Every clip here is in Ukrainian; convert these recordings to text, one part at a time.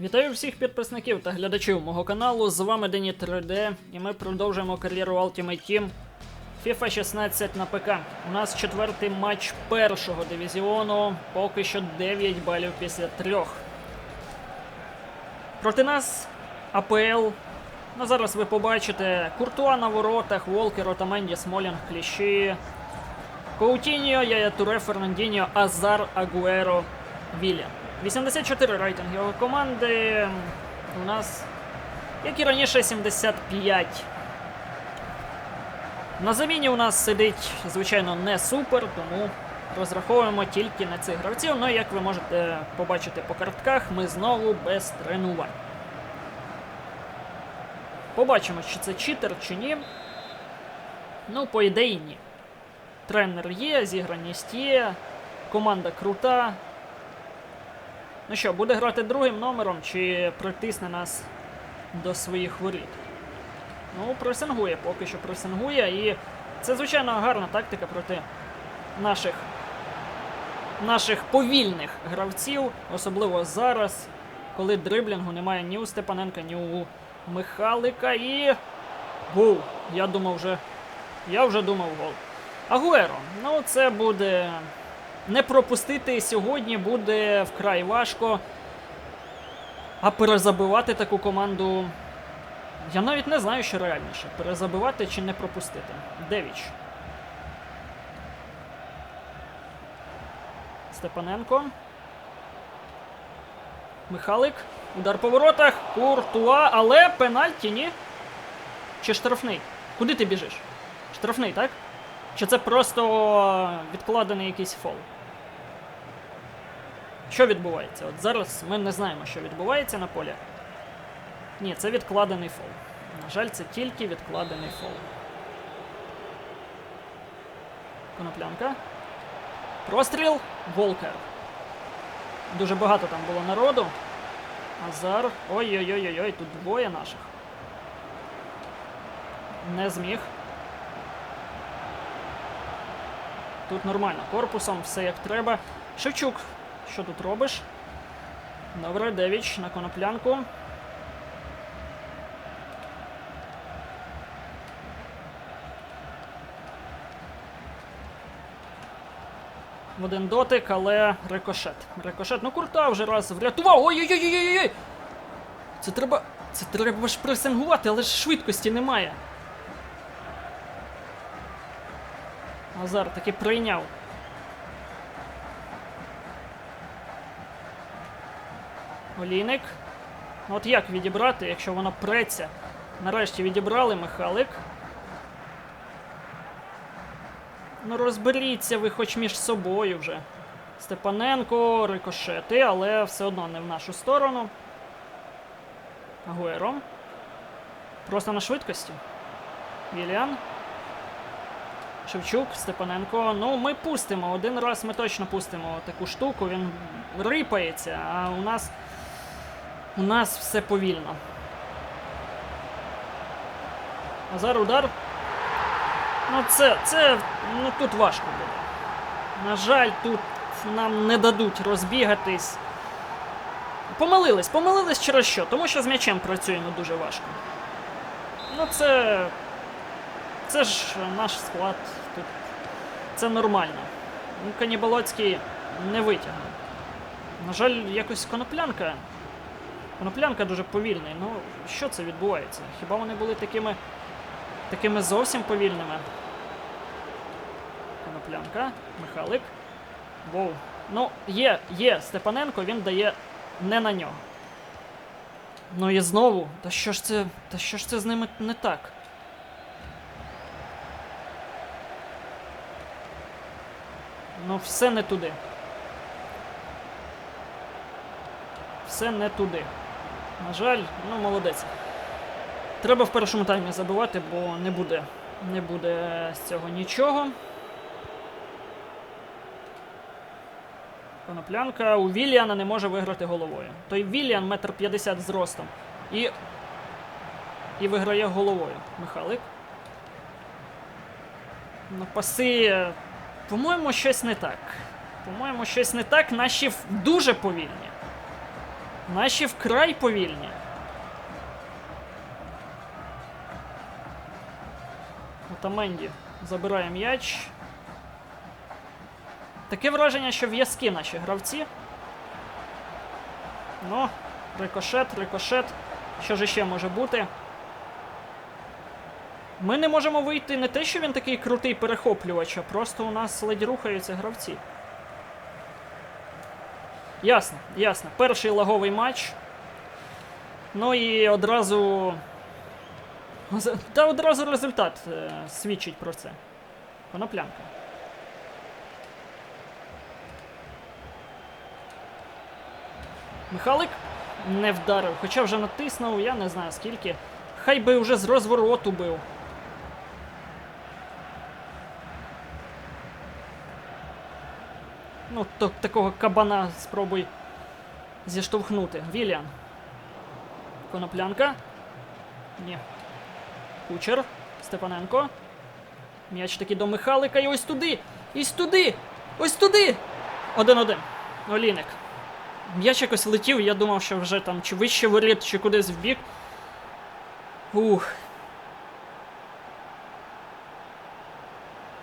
Вітаю всіх підписників та глядачів мого каналу. З вами Дені 3D, і ми продовжуємо кар'єру Ultimate Team FIFA 16 на ПК. У нас четвертий матч першого дивізіону, поки що 9 балів після трьох. Проти нас АПЛ. Ну, зараз ви побачите Куртуа на воротах, Волкер, Отаменді, Смолінг, Кліщі, Коутіньо, Яя Туре, Фернандіньо, Азар, Агуеро, Вілля. 84 рейтинг його команди. У нас, як і раніше, 75. На заміні у нас сидить, звичайно, не супер, тому розраховуємо тільки на цих гравців. Ну, як ви можете побачити по картках, ми знову без тренувань. Побачимо, чи це читер, чи ні. Ну, по ідеї, ні. Тренер є, зіграність є, команда крута. Ну що, буде грати другим номером чи притисне нас до своїх воріт? Ну, пресингує, поки що пресингує. І це, звичайно, гарна тактика проти наших, наших повільних гравців, особливо зараз, коли дриблінгу немає ні у Степаненка, ні у Михалика. І. Гол. Я думав вже. Я вже думав гол. Агуеро. Ну, це буде. Не пропустити сьогодні буде вкрай важко. А перезабивати таку команду. Я навіть не знаю, що реальніше. Перезабивати чи не пропустити. Девіч. Степаненко. Михалик. Удар по воротах. Куртуа, але пенальті, ні? Чи штрафний? Куди ти біжиш? Штрафний, так? Чи це просто відкладений якийсь фол? Що відбувається? От зараз ми не знаємо, що відбувається на полі. Ні, це відкладений фол. На жаль, це тільки відкладений фол. Коноплянка. Простріл. Волкер. Дуже багато там було народу. Азар. Ой-ой-ой-ой, тут двоє наших. Не зміг. Тут нормально. Корпусом все як треба. Шевчук, що тут робиш? Добре, Девіч на коноплянку. В один дотик, але рикошет. Рикошет. Ну курта вже раз врятував. Ой-ой-ой-ой-ой! Це треба. Це треба ж пресингувати, але ж швидкості немає. Азар таки прийняв. Олійник. Ну, От як відібрати, якщо воно преться? Нарешті відібрали Михалик. Ну розберіться ви хоч між собою вже. Степаненко, рикошети, але все одно не в нашу сторону. Агуеро. Просто на швидкості. Віліан. Шевчук, Степаненко. Ну, ми пустимо. Один раз ми точно пустимо таку штуку. Він рипається, а у нас. У нас все повільно. Азар удар. Ну, це. це. Ну тут важко буде. На жаль, тут нам не дадуть розбігатись. Помилились, помилились через що? Тому що з м'ячем працюємо дуже важко. Ну, це. Це ж наш склад тут. Це нормально. Ну, Канібалоцький не витягнув. На жаль, якось коноплянка. Коноплянка дуже повільний. Ну, що це відбувається? Хіба вони були такими. такими зовсім повільними? Коноплянка, Михалик. Воу. Ну, є, є Степаненко, він дає не на нього. Ну і знову. Та що ж це. Та що ж це з ними не так? Ну, все не туди. Все не туди. На жаль, ну молодець. Треба в першому таймі забивати, бо не буде. Не буде з цього нічого. Коноплянка у Віліана не може виграти головою. Той Віліан метр п'ятдесят з ростом. І. І виграє головою. Михалик. Ну, паси. По-моєму, щось не так. По-моєму, щось не так. Наші дуже повільні. Наші вкрай повільні. Отаменді забирає м'яч. Таке враження, що в'язки наші гравці. Ну, рикошет, рикошет. Що ж ще може бути? Ми не можемо вийти не те, що він такий крутий перехоплювач, а просто у нас ледь рухаються гравці. Ясно, ясно. Перший лаговий матч. Ну і одразу. Та одразу результат е, свідчить про це. Коноплянка. Михалик не вдарив, хоча вже натиснув, я не знаю скільки. Хай би вже з розвороту бив. Ну, то, такого кабана спробуй зіштовхнути. Віліан. Коноплянка. Ні. Кучер. Степаненко. М'яч таки до Михалика і ось туди! Ось туди! Ось туди! Один-один. Оліник. М'яч якось летів, я думав, що вже там чи вище воріт, чи кудись в бік. Ух.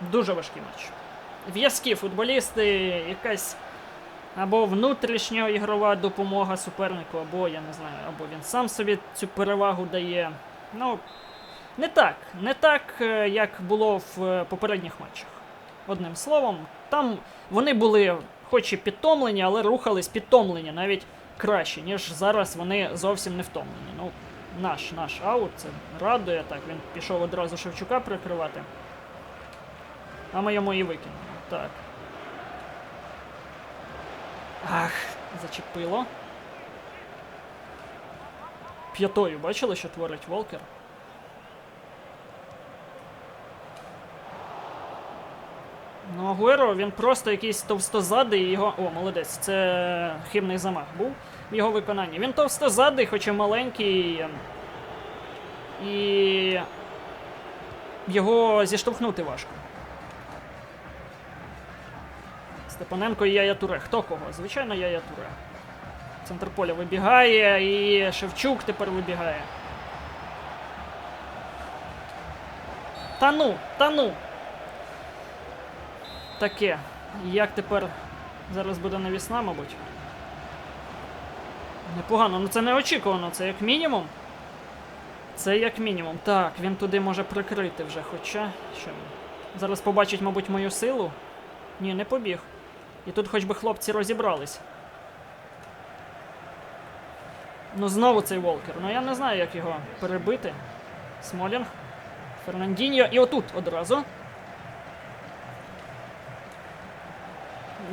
Дуже важкий матч. В'язкі футболісти, якась або внутрішньоігрова допомога супернику, або я не знаю, або він сам собі цю перевагу дає. Ну, не так, не так, е, як було в е, попередніх матчах. Одним словом, там вони були, хоч і підтомлені, але рухались підтомлені навіть краще, ніж зараз вони зовсім не втомлені. Ну, наш, наш аут, це радує. Так, він пішов одразу Шевчука прикривати. А ми йому і викинули. Так. Ах, зачепило. П'ятою бачили, що творить Волкер? Ну, Агуеро, він просто якийсь товстозадий, і його. О, молодець, це хибний замах був в його виконанні. Він товстозадий, хоч і маленький. ем, І. Його зіштовхнути важко. Степаненко і Яя Туре. Хто кого? Звичайно, Яя Туре. Центр поля вибігає, і Шевчук тепер вибігає. Та ну, та ну. Таке. Як тепер зараз буде навісна, мабуть. Непогано, ну це неочікувано, це як мінімум. Це як мінімум. Так, він туди може прикрити вже, хоча. Що? Зараз побачить, мабуть, мою силу. Ні, не побіг. І тут хоч би хлопці розібрались. Ну, знову цей Волкер. Ну я не знаю, як його перебити. Смолінг. Фернандіньо. І отут одразу.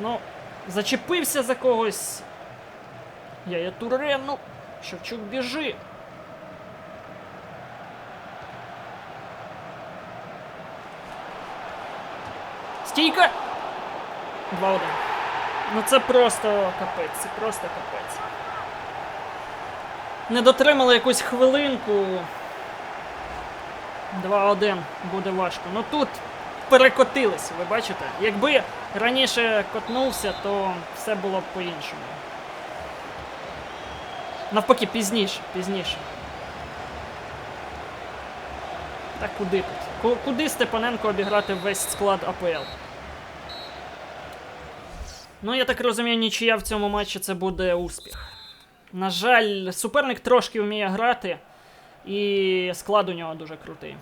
Ну, зачепився за когось. Я є Туре, ну. Шевчук біжи. Стійка! 2-1. Ну це просто капець, це просто капець. Не дотримали якусь хвилинку. 2-1 буде важко. Ну тут перекотилися, ви бачите? Якби раніше котнувся, то все було б по-іншому. Навпаки, пізніше, пізніше. Так куди тут? Куди Степаненко обіграти весь склад АПЛ? Ну, я так розумію, нічия в цьому матчі це буде успіх. На жаль, суперник трошки вміє грати, і склад у нього дуже крутий.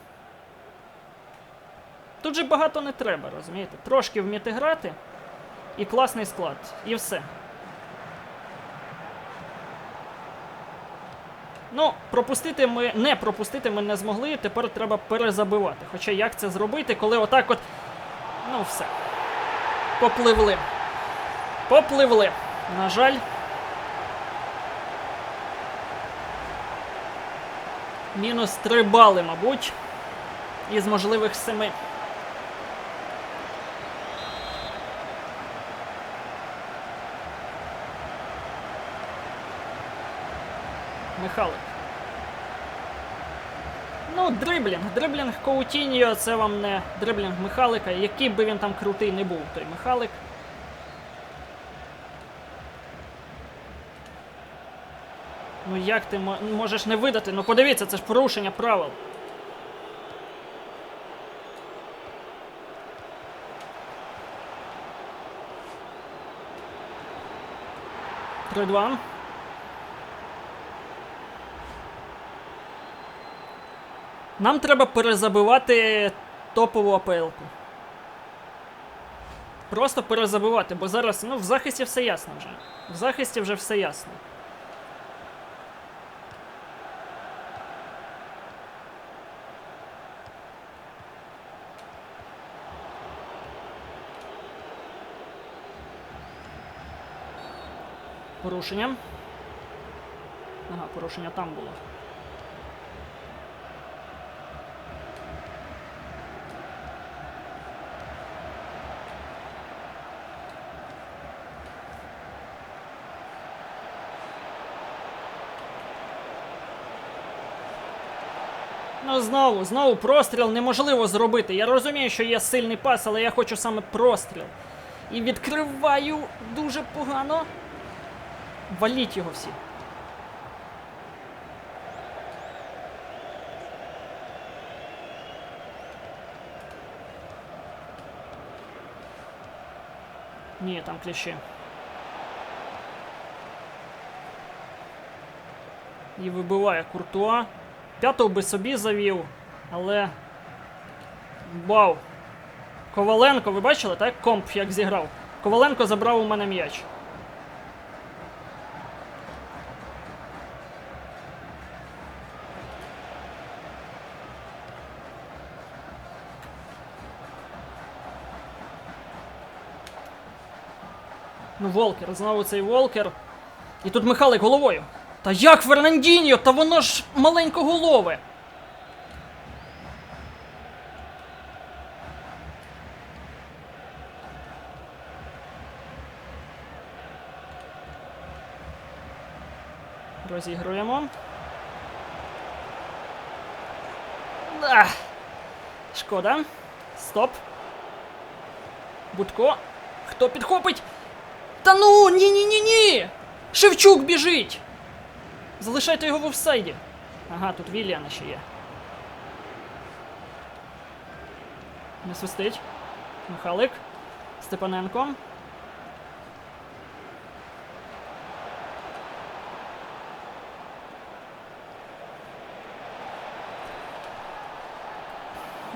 Тут же багато не треба, розумієте? Трошки вміти грати і класний склад. І все. Ну, пропустити ми не пропустити ми не змогли, тепер треба перезабивати. Хоча як це зробити, коли отак от. Ну, все. Попливли. Попливли. На жаль. Мінус 3 бали, мабуть. Із можливих семи. Михайлик. Ну, дриблінг. Дриблінг Коутіньо це вам не дриблінг Михалика. Який би він там крутий не був, той Михалик. Як ти можеш не видати? Ну подивіться, це ж порушення правил. Три-два. Нам треба перезабивати топову АПЛ-ку. Просто перезабивати, бо зараз ну, в захисті все ясно вже. В захисті вже все ясно. Порушення. Ага, порушення там було. Ну знову, знову простріл неможливо зробити. Я розумію, що є сильний пас, але я хочу саме простріл. І відкриваю дуже погано. Валіть його всі. Ні, там кліщі. І вибиває Куртуа. П'ятого би собі завів, але. Вау! Коваленко, ви бачили, так? Комп як зіграв. Коваленко забрав у мене м'яч. Ну, Волкер, знову цей Волкер. І тут Михайлик головою. Та як Фернандіньо? Та воно ж маленькоголове. Розігруємо. Да. Шкода. Стоп. Будко. Хто підхопить? Та ну, ні-ні-ні-ні! Шевчук біжить! Залишайте його в офсайді. Ага, тут Вільяна ще є. Не свистить. Михалик. Степаненко.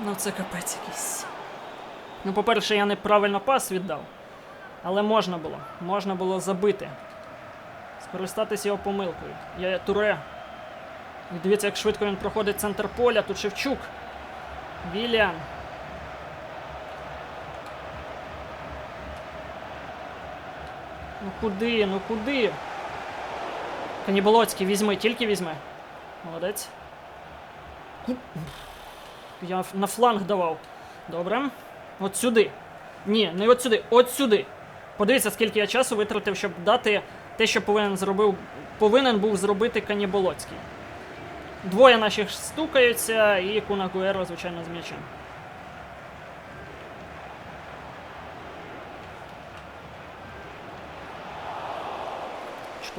Ну це капець якийсь. Ну, по-перше, я неправильно пас віддав. Але можна було. Можна було забити. Скористатися його помилкою. Я Туре. І дивіться, як швидко він проходить центр поля. Тут Шевчук. Віліан. Ну куди? Ну куди? Каніболоцький, візьми, тільки візьми. Молодець. Я на фланг давав. Добре. От сюди. Ні, не от сюди, от сюди. Подивіться, скільки я часу витратив, щоб дати те, що повинен зробив, повинен був зробити Каніболоцький. Двоє наших стукаються, і Куна Гуеро, звичайно, з м'ячем.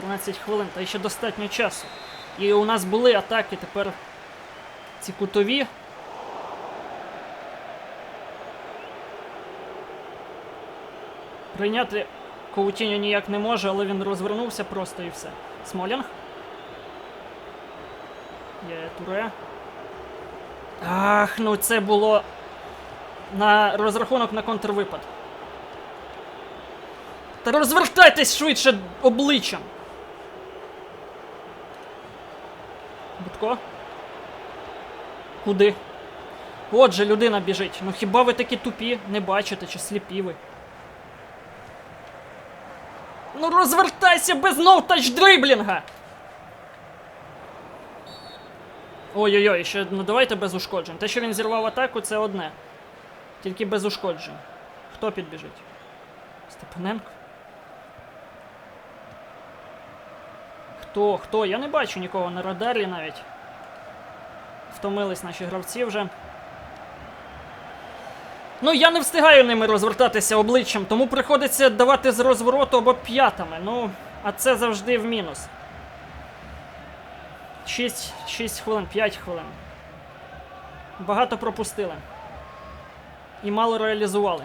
«14 хвилин, та ще достатньо часу. І у нас були атаки, тепер ці кутові. Прийняти Коутіньо ніяк не може, але він розвернувся просто і все. Смолінг. Є Туре. Ах, ну це було на розрахунок на контрвипад. Та розвертайтесь швидше обличчям. Будко. Куди? Отже, людина біжить. Ну хіба ви такі тупі не бачите чи сліпі ви? Ну розвертайся без ноутач дриблінга! Ой-ой-ой, ще ну давайте без ушкоджень. Те, що він зірвав атаку, це одне. Тільки без ушкоджень. Хто підбіжить? Степаненко? Хто? Хто? Я не бачу нікого на радарі навіть. Втомились наші гравці вже. Ну, я не встигаю ними розвертатися обличчям, тому приходиться давати з розвороту або п'ятами. Ну, а це завжди в мінус. 6, 6 хвилин, 5 хвилин. Багато пропустили. І мало реалізували.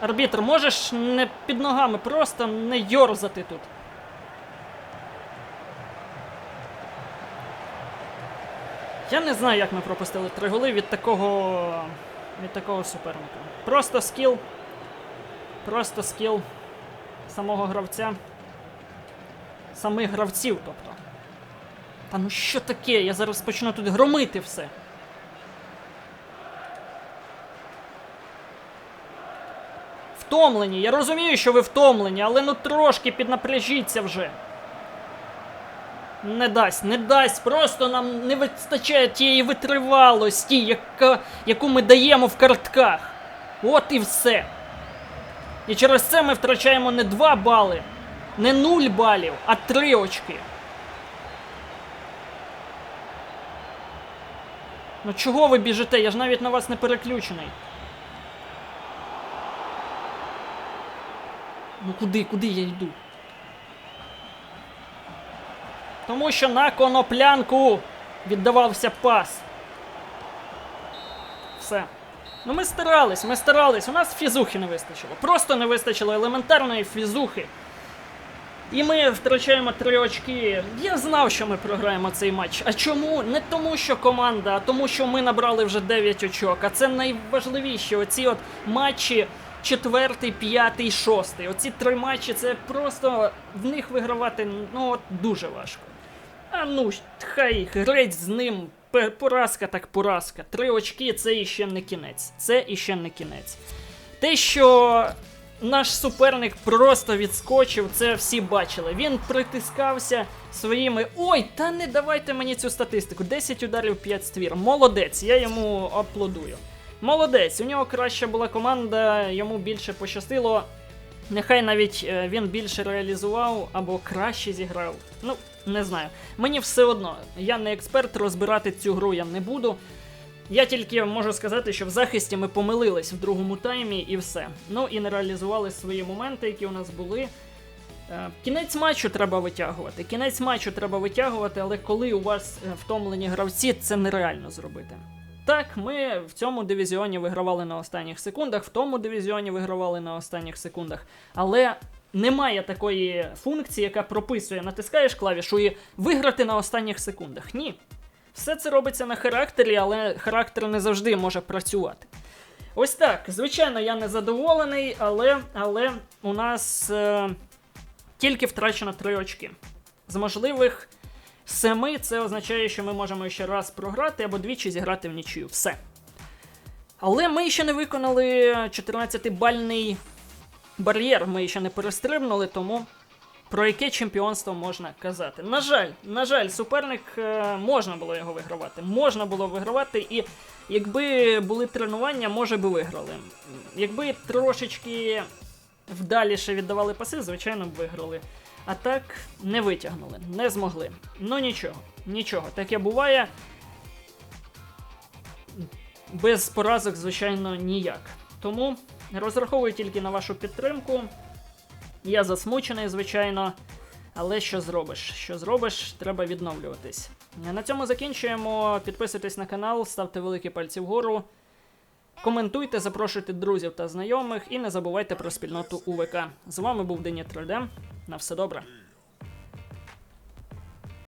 Арбітр, можеш не під ногами, просто не йорзати тут. Я не знаю, як ми пропустили три голи від такого. Від такого суперника. Просто скіл. Просто скіл самого гравця. Самих гравців, тобто. Та ну що таке? Я зараз почну тут громити все. Втомлені. Я розумію, що ви втомлені, але ну трошки піднапряжіться вже. Не дасть, не дасть. Просто нам не вистачає тієї витривалості, яка, яку ми даємо в картках. От і все. І через це ми втрачаємо не 2 бали, не 0 балів, а 3 очки. Ну чого ви біжите? Я ж навіть на вас не переключений. Ну куди, куди я йду? Тому що на коноплянку віддавався пас. Все. Ну ми старались, ми старались. У нас фізухи не вистачило. Просто не вистачило елементарної фізухи. І ми втрачаємо три очки. Я знав, що ми програємо цей матч. А чому? Не тому, що команда, а тому, що ми набрали вже 9 очок. А це найважливіше. Оці от матчі четвертий, п'ятий, шостий. Оці три матчі це просто в них вигравати ну от дуже важко. А ну, хай греть з ним. Поразка так поразка. Три очки це іще не кінець. Це іще не кінець. Те, що наш суперник просто відскочив, це всі бачили. Він притискався своїми. Ой, та не давайте мені цю статистику. 10 ударів, 5 ствір. Молодець, я йому аплодую. Молодець, у нього краща була команда, йому більше пощастило. Нехай навіть е, він більше реалізував або краще зіграв. Ну, не знаю. Мені все одно. Я не експерт, розбирати цю гру я не буду. Я тільки можу сказати, що в захисті ми помилились в другому таймі і все. Ну і не реалізували свої моменти, які у нас були. Е, Кінець матчу треба витягувати. Кінець матчу треба витягувати, але коли у вас е, втомлені гравці, це нереально зробити. Так, ми в цьому дивізіоні вигравали на останніх секундах, в тому дивізіоні вигравали на останніх секундах. Але немає такої функції, яка прописує, натискаєш клавішу і виграти на останніх секундах. Ні. Все це робиться на характері, але характер не завжди може працювати. Ось так. Звичайно, я не задоволений, але, але у нас е, тільки втрачено 3 очки. З можливих семи це означає, що ми можемо ще раз програти або двічі зіграти в нічию. Все. Але ми ще не виконали 14-бальний бар'єр, ми ще не перестрибнули, тому про яке чемпіонство можна казати? На жаль, на жаль, суперник е, можна було його вигравати. Можна було вигравати, і якби були тренування, може би виграли. Якби трошечки вдаліше віддавали паси, звичайно б виграли. А так не витягнули, не змогли. Ну нічого, нічого, таке буває. Без поразок, звичайно, ніяк. Тому розраховую тільки на вашу підтримку. Я засмучений, звичайно. Але що зробиш? Що зробиш, треба відновлюватись. На цьому закінчуємо. Підписуйтесь на канал, ставте великі пальці вгору. Коментуйте, запрошуйте друзів та знайомих і не забувайте про спільноту УВК. З вами був Дені 3D. На все добре.